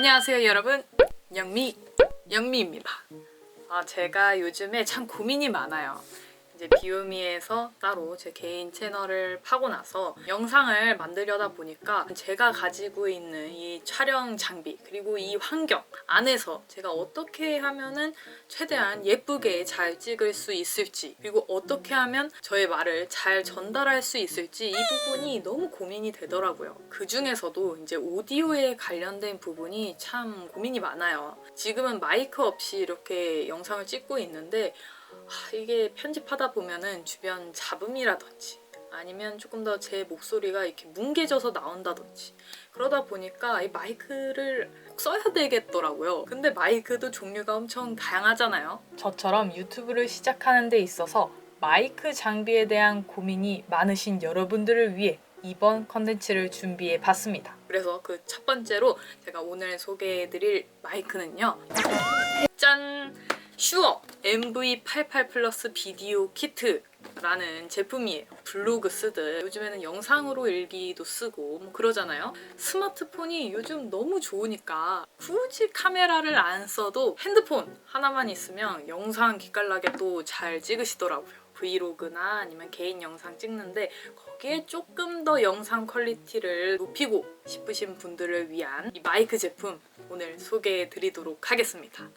안녕하세요 여러분. 영미 영미입니다. 아, 제가 요즘에 참 고민이 많아요 이제 비우미에서 따로 제 개인 채널을 파고 나서 영상을 만들려다 보니까 제가 가지고 있는 이 촬영 장비 그리고 이 환경 안에서 제가 어떻게 하면은 최대한 예쁘게 잘 찍을 수 있을지 그리고 어떻게 하면 저의 말을 잘 전달할 수 있을지 이 부분이 너무 고민이 되더라고요. 그 중에서도 이제 오디오에 관련된 부분이 참 고민이 많아요. 지금은 마이크 없이 이렇게 영상을 찍고 있는데 아, 이게 편집하다 보면은 주변 잡음이라든지 아니면 조금 더 제 목소리가 이렇게 뭉개져서 나온다든지 그러다 보니까 이 마이크를 꼭 써야 되겠더라고요. 근데 마이크도 종류가 엄청 다양하잖아요. 저처럼 유튜브를 시작하는 데 있어서 마이크 장비에 대한 고민이 많으신 여러분들을 위해 이번 컨텐츠를 준비해 봤습니다. 그래서 그 첫 번째로 제가 오늘 소개해 드릴 마이크는요. 짠! 슈어 MV88 플러스 비디오 키트라는 제품이에요. 블로그 쓰듯 요즘에는 영상으로 일기도 쓰고 뭐 그러잖아요. 스마트폰이 요즘 너무 좋으니까 굳이 카메라를 안 써도 핸드폰 하나만 있으면 영상 기깔나게 또 잘 찍으시더라고요. 브이로그나 아니면 개인 영상 찍는데 거기에 조금 더 영상 퀄리티를 높이고 싶으신 분들을 위한 이 마이크 제품 오늘 소개해 드리도록 하겠습니다.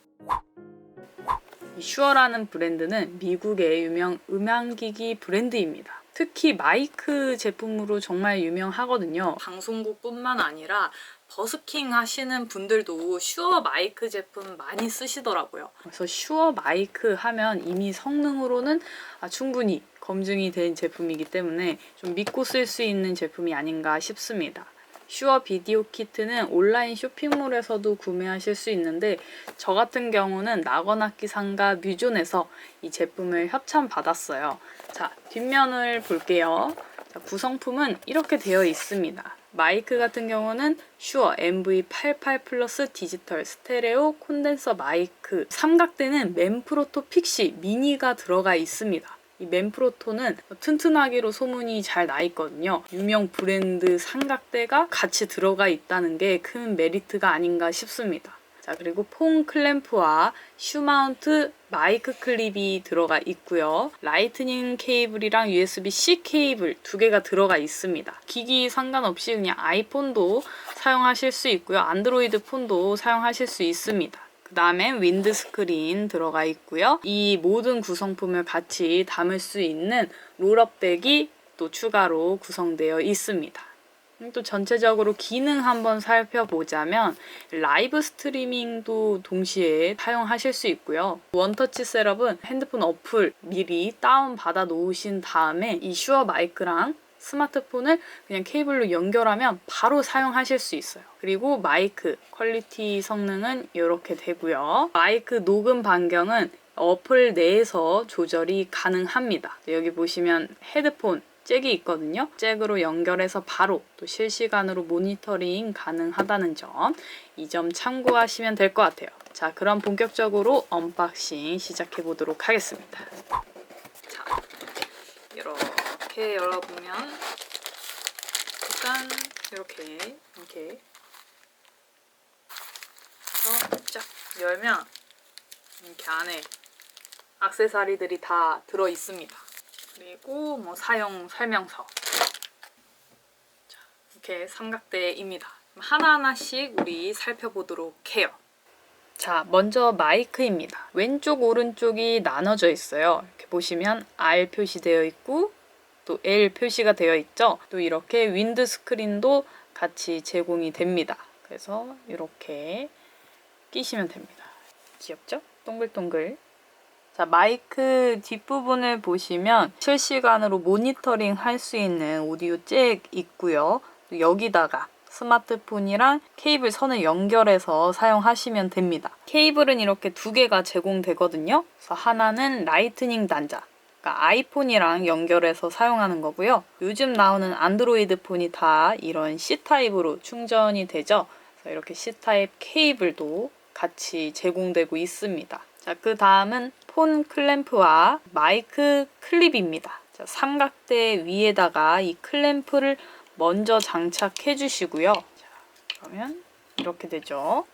이 슈어라는 브랜드는 미국의 유명 음향기기 브랜드입니다. 특히 마이크 제품으로 정말 유명하거든요. 방송국뿐만 아니라 버스킹 하시는 분들도 슈어 마이크 제품 많이 쓰시더라고요. 그래서 슈어 마이크 하면 이미 성능으로는 아, 충분히 검증이 된 제품이기 때문에 좀 믿고 쓸 수 있는 제품이 아닌가 싶습니다. 슈어 비디오 키트는 온라인 쇼핑몰에서도 구매하실 수 있는데 저 같은 경우는 낙원악기 상가 뮤존에서 이 제품을 협찬 받았어요. 자, 뒷면을 볼게요. 자, 구성품은 이렇게 되어 있습니다. 마이크 같은 경우는 슈어 MV88 플러스 디지털 스테레오 콘덴서 마이크 삼각대는 맨프로토 픽시 미니가 들어가 있습니다. 이 맨프로토는 튼튼하기로 소문이 잘 나 있거든요. 유명 브랜드 삼각대가 같이 들어가 있다는 게 큰 메리트가 아닌가 싶습니다. 자, 그리고 폰 클램프와 슈마운트 마이크 클립이 들어가 있고요. 라이트닝 케이블이랑 USB-C 케이블 두 개가 들어가 있습니다. 기기 상관없이 그냥 아이폰도 사용하실 수 있고요. 안드로이드 폰도 사용하실 수 있습니다. 그 다음에 윈드 스크린 들어가 있고요. 이 모든 구성품을 같이 담을 수 있는 롤업백이 또 추가로 구성되어 있습니다. 음, 또 전체적으로 기능 한번 살펴보자면 라이브 스트리밍도 동시에 사용하실 수 있고요. 원터치 셋업은 핸드폰 어플 미리 다운 받아 놓으신 다음에 이 슈어 마이크랑 스마트폰을 그냥 케이블로 연결하면 바로 사용하실 수 있어요. 그리고 마이크 퀄리티 성능은 이렇게 되고요. 마이크 녹음 반경은 어플 내에서 조절이 가능합니다. 여기 보시면 헤드폰 잭이 있거든요. 잭으로 연결해서 바로 또 실시간으로 모니터링 가능하다는 점, 이 점 참고하시면 될 것 같아요. 자, 그럼 본격적으로 언박싱 시작해 보도록 하겠습니다. 자, 이렇게 열어보면 일단 이렇게 이렇게 해서 쫙 열면 이렇게 안에 액세서리들이 다 들어 있습니다. 그리고 뭐 사용 설명서. 자, 이렇게 삼각대입니다. 하나하나씩 우리 살펴보도록 해요. 자, 먼저 마이크입니다. 왼쪽, 오른쪽이 나눠져 있어요. 이렇게 보시면 R 표시되어 있고, 또 L 표시가 되어 있죠. 또 이렇게 윈드 스크린도 같이 제공이 됩니다. 그래서 이렇게 끼시면 됩니다. 귀엽죠? 동글동글. 자, 마이크 뒷부분을 보시면 실시간으로 모니터링 할 수 있는 오디오 잭 있고요. 또 여기다가 스마트폰이랑 케이블 선을 연결해서 사용하시면 됩니다. 케이블은 이렇게 두 개가 제공되거든요. 그래서 하나는 라이트닝 단자. 그러니까 아이폰이랑 연결해서 사용하는 거고요. 요즘 나오는 안드로이드 폰이 다 이런 C타입으로 충전이 되죠. 그래서 이렇게 C타입 케이블도 같이 제공되고 있습니다. 자, 그 다음은 폰 클램프와 마이크 클립입니다. 자, 삼각대 위에다가 이 클램프를 먼저 장착해 주시고요. 자, 그러면 이렇게 되죠.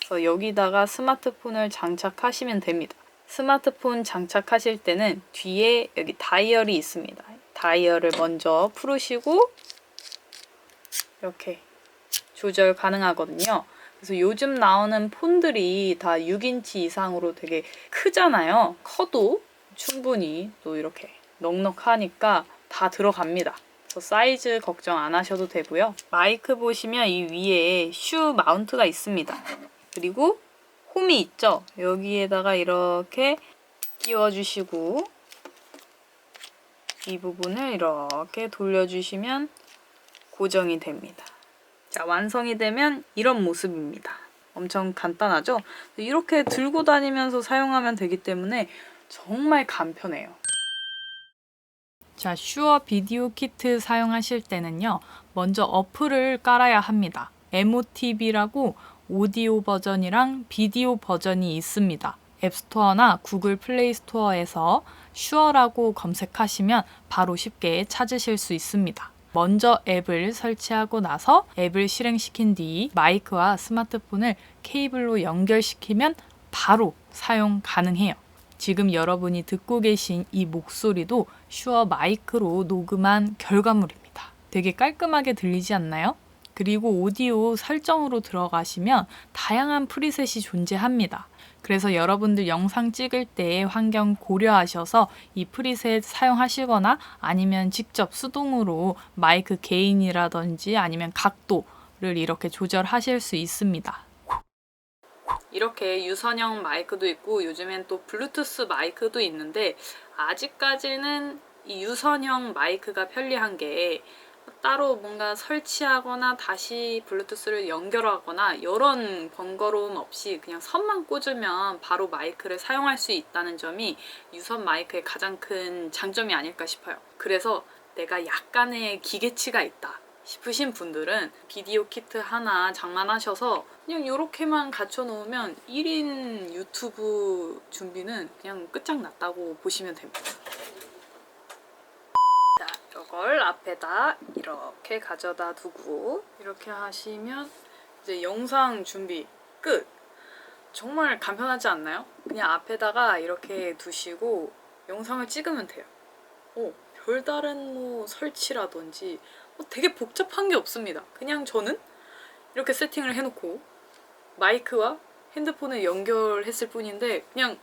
그래서 여기다가 스마트폰을 장착하시면 됩니다. 스마트폰 장착하실 때는 뒤에 여기 다이얼이 있습니다. 다이얼을 먼저 풀으시고 이렇게 조절 가능하거든요. 그래서 요즘 나오는 폰들이 다 6인치 이상으로 되게 크잖아요. 커도 충분히 또 이렇게 넉넉하니까 다 들어갑니다. 그래서 사이즈 걱정 안 하셔도 되고요. 마이크 보시면 이 위에 슈 마운트가 있습니다. 그리고 홈이 있죠. 여기에다가 이렇게 끼워주시고 이 부분을 이렇게 돌려주시면 고정이 됩니다. 자, 완성이 되면 이런 모습입니다. 엄청 간단하죠? 이렇게 들고 다니면서 사용하면 되기 때문에 정말 간편해요. 자, 슈어 비디오 키트 사용하실 때는요. 먼저 어플을 깔아야 합니다. MOTV라고 오디오 버전이랑 비디오 버전이 있습니다. 앱스토어나 구글 플레이 스토어에서 슈어라고 검색하시면 바로 쉽게 찾으실 수 있습니다. 먼저 앱을 설치하고 나서 앱을 실행시킨 뒤 마이크와 스마트폰을 케이블로 연결시키면 바로 사용 가능해요. 지금 여러분이 듣고 계신 이 목소리도 슈어 마이크로 녹음한 결과물입니다. 되게 깔끔하게 들리지 않나요? 그리고 오디오 설정으로 들어가시면 다양한 프리셋이 존재합니다. 그래서 여러분들 영상 찍을 때 환경 고려하셔서 이 프리셋 사용하시거나 아니면 직접 수동으로 마이크 게인이라든지 아니면 각도를 이렇게 조절하실 수 있습니다. 이렇게 유선형 마이크도 있고 요즘엔 또 블루투스 마이크도 있는데 아직까지는 이 유선형 마이크가 편리한 게 따로 뭔가 설치하거나 다시 블루투스를 연결하거나 이런 번거로움 없이 그냥 선만 꽂으면 바로 마이크를 사용할 수 있다는 점이 유선 마이크의 가장 큰 장점이 아닐까 싶어요. 그래서 내가 약간의 기계치가 있다. 싶으신 분들은 비디오 키트 하나 장만하셔서 그냥 이렇게만 갖춰 놓으면 1인 유튜브 준비는 그냥 끝장났다고 보시면 됩니다. 자, 이걸 앞에다 이렇게 가져다 두고 이렇게 하시면 이제 영상 준비 끝. 정말 간편하지 않나요? 그냥 앞에다가 이렇게 두시고 영상을 찍으면 돼요. 어, 별다른 뭐 설치라든지 뭐 되게 복잡한 게 없습니다. 그냥 저는 이렇게 세팅을 해놓고 마이크와 핸드폰을 연결했을 뿐인데 그냥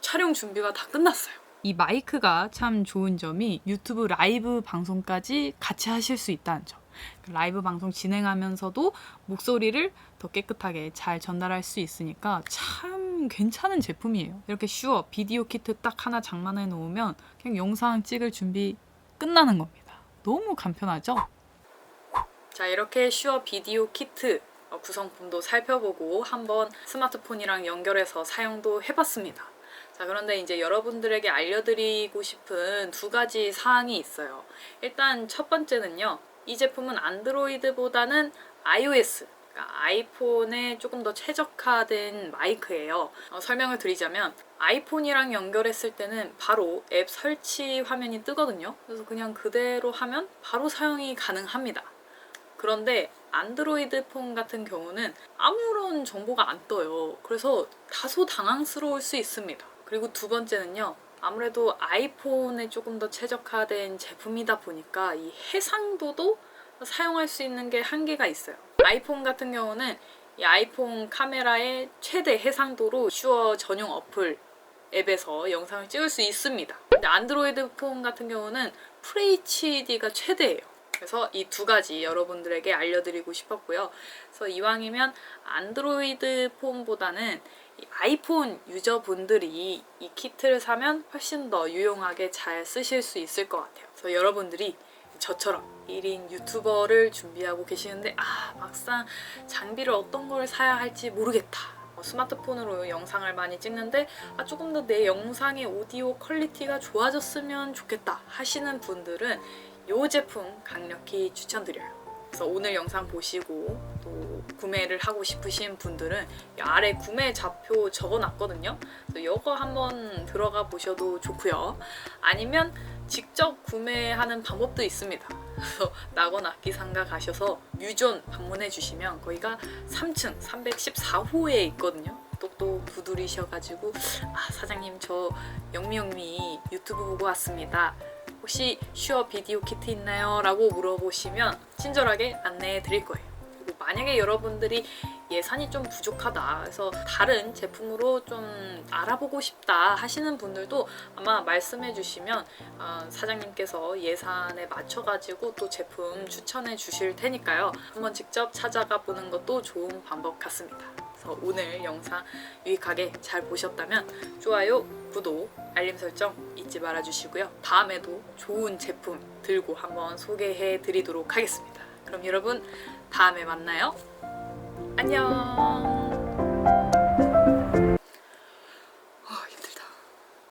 촬영 준비가 다 끝났어요. 이 마이크가 참 좋은 점이 유튜브 라이브 방송까지 같이 하실 수 있다는 점. 그 라이브 방송 진행하면서도 목소리를 더 깨끗하게 잘 전달할 수 있으니까 참 괜찮은 제품이에요. 이렇게 슈어 비디오 키트 딱 하나 장만해 놓으면 그냥 영상 찍을 준비 끝나는 겁니다. 너무 간편하죠? 자, 이렇게 슈어 비디오 키트 어, 구성품도 살펴보고 한번 스마트폰이랑 연결해서 사용도 해봤습니다. 자, 그런데 이제 여러분들에게 알려드리고 싶은 두 가지 사항이 있어요. 일단 첫 번째는요. 이 제품은 안드로이드보다는 iOS, 그러니까 아이폰에 조금 더 최적화된 마이크예요. 어, 설명을 드리자면 아이폰이랑 연결했을 때는 바로 앱 설치 화면이 뜨거든요. 그래서 그냥 그대로 하면 바로 사용이 가능합니다. 그런데 안드로이드 폰 같은 경우는 아무런 정보가 안 떠요. 그래서 다소 당황스러울 수 있습니다. 그리고 두 번째는요. 아무래도 아이폰에 조금 더 최적화된 제품이다 보니까 이 해상도도 사용할 수 있는 게 한계가 있어요. 아이폰 같은 경우는 이 아이폰 카메라의 최대 해상도로 슈어 전용 어플 앱에서 영상을 찍을 수 있습니다. 근데 안드로이드 폰 같은 경우는 FHD가 최대예요. 그래서 이 두 가지 여러분들에게 알려드리고 싶었고요. 그래서 이왕이면 안드로이드 폰보다는 이 아이폰 유저분들이 이 키트를 사면 훨씬 더 유용하게 잘 쓰실 수 있을 것 같아요. 그래서 여러분들이 저처럼 1인 유튜버를 준비하고 계시는데 아 막상 장비를 어떤 걸 사야 할지 모르겠다. 뭐 스마트폰으로 영상을 많이 찍는데 아 조금 더 내 영상의 오디오 퀄리티가 좋아졌으면 좋겠다 하시는 분들은 이 제품 강력히 추천드려요. 그래서 오늘 영상 보시고 또 구매를 하고 싶으신 분들은 이 아래 구매 좌표 적어놨거든요. 그래서 이거 한번 들어가 보셔도 좋고요. 아니면 직접 구매하는 방법도 있습니다. 그래서 낙원 악기상가 가셔서 뮤존 방문해 주시면 거기가 3층 314호에 있거든요. 똑똑 두드리셔가지고 아 사장님 저 영미 영미 유튜브 보고 왔습니다. 혹시 슈어 비디오 키트 있나요? 라고 물어보시면 친절하게 안내해 드릴 거예요. 그리고 만약에 여러분들이 예산이 좀 부족하다 그래서 다른 제품으로 좀 알아보고 싶다 하시는 분들도 아마 말씀해 주시면 어, 사장님께서 예산에 맞춰 가지고 또 제품 추천해 주실 테니까요. 한번 직접 찾아가 보는 것도 좋은 방법 같습니다. 그래서 오늘 영상 유익하게 잘 보셨다면 좋아요, 구독, 알림 설정 잊지 말아 주시고요. 다음에도 좋은 제품 들고 한번 소개해 드리도록 하겠습니다. 그럼 여러분 다음에 만나요. 안녕.